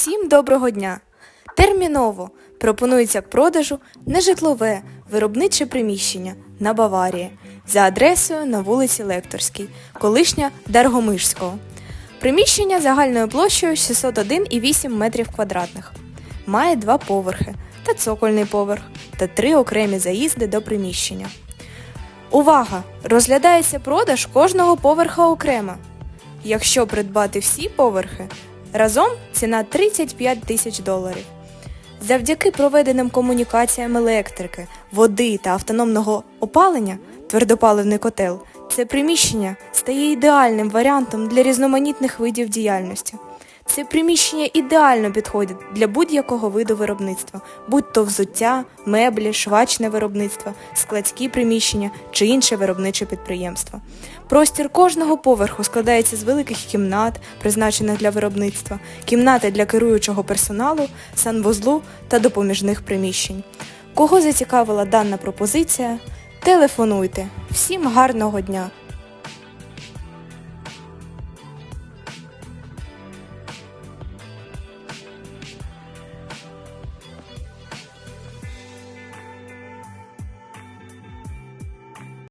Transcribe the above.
Всім доброго дня! Терміново пропонується продажу нежитлове виробниче приміщення на Баварії за адресою на вулиці Лекторській, колишня Даргомишського. Приміщення загальною площею 601,8 метрів квадратних. Має два поверхи та цокольний поверх та три окремі заїзди до приміщення. Увага! Розглядається продаж кожного поверха окремо. Якщо придбати всі поверхи, разом ціна 35 тисяч доларів. Завдяки проведеним комунікаціям електрики, води та автономного опалення, твердопаливний котел, це приміщення стає ідеальним варіантом для різноманітних видів діяльності. Це приміщення ідеально підходить для будь-якого виду виробництва, будь то взуття, меблі, швачне виробництво, складські приміщення чи інше виробниче підприємство. Простір кожного поверху складається з великих кімнат, призначених для виробництва, кімнати для керуючого персоналу, санвузлу та допоміжних приміщень. Кого зацікавила дана пропозиція? Телефонуйте. Всім гарного дня!